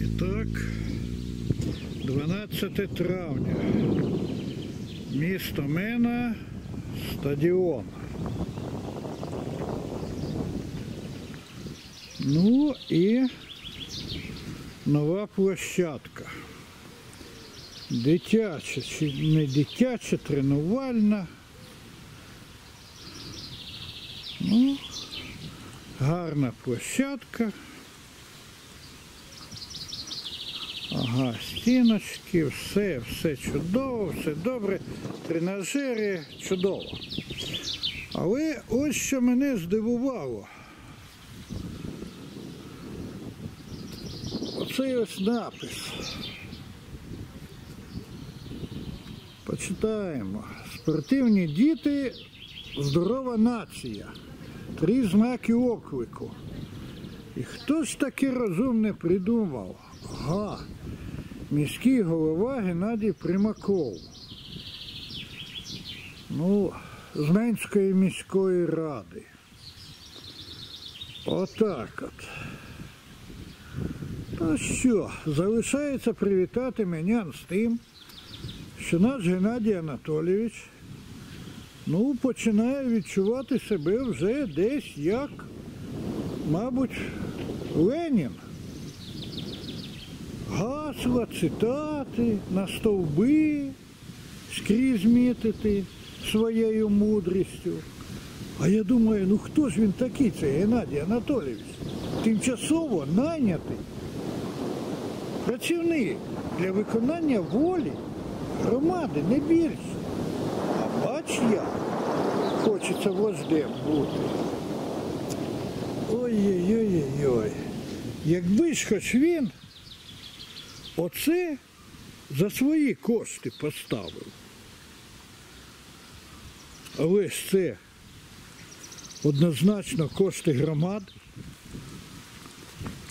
І так, 12 травня. Місто Мена, стадіон. Ну і нова площадка. Дитяча чи не дитяча, тренувальна. Ну, гарна площадка. Ага, стіночки, все, все чудово, все добре. Тренажери чудово. Але ось що мене здивувало. Оцей ось напис. Почитаємо. Спортивні діти, здорова нація. Три знаки оклику. І хто ж таке розумне придумав? Ага. Міський голова Геннадій Примаков. Ну, з Менської міської ради. Отак от. Та що, залишається привітати мене з тим, що наш Геннадій Анатолійович ну, починає відчувати себе вже десь як, мабуть, Ленін. Гасла, цитати, на стовби скрізь мітити своєю мудрістю. А я думаю, ну хто ж він такий, цей Геннадій Анатолійович? Тимчасово найнятий працівник для виконання волі громади, не більше. А бач я, хочеться вождем бути. Ой-ой-ой-ой. Якби ж хоч він оце за свої кошти поставив. Але ж це однозначно кошти громади.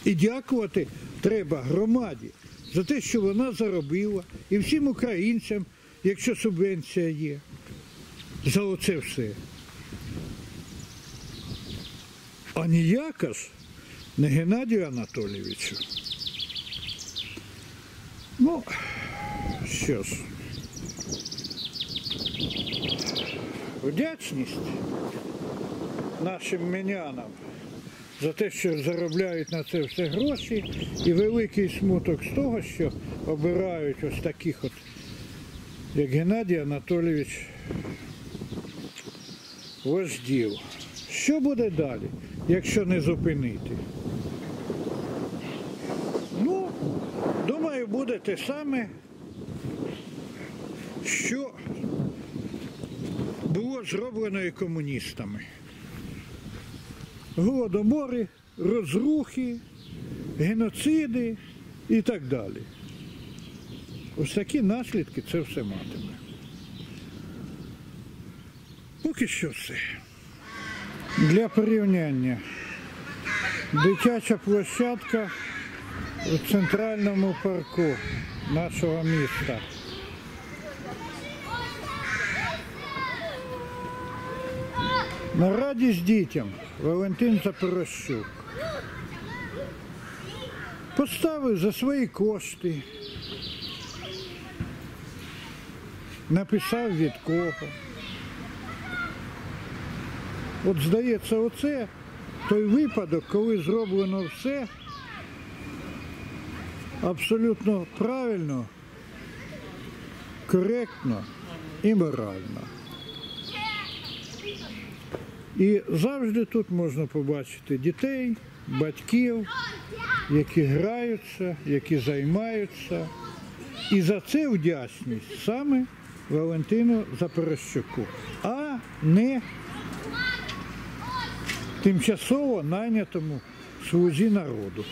І дякувати треба громаді за те, що вона заробила, і всім українцям, якщо субвенція є, за оце все. А ніяка ж не Геннадію Анатолійовичу. Ну, що ж, вдячність нашим менянам за те, що заробляють на це все гроші, і великий смуток з того, що обирають ось таких от, як Геннадій Анатолійович вождів. Що буде далі, якщо не зупинити? Ну, думаю, буде те саме, що було зроблено і комуністами голодомори, розрухи, геноциди і так далі. Ось такі наслідки це все матиме. Поки що все. Для порівняння дитяча площадка у центральному парку нашого міста. На радість дітям Валентин Запорощук поставив за свої кошти, написав від кого. От здається, оце той випадок, коли зроблено все абсолютно правильно, коректно і морально. І завжди тут можна побачити дітей, батьків, які граються, які займаються. І за це вдячність саме Валентину Запорощуку, а не тимчасово найнятому слузі народу.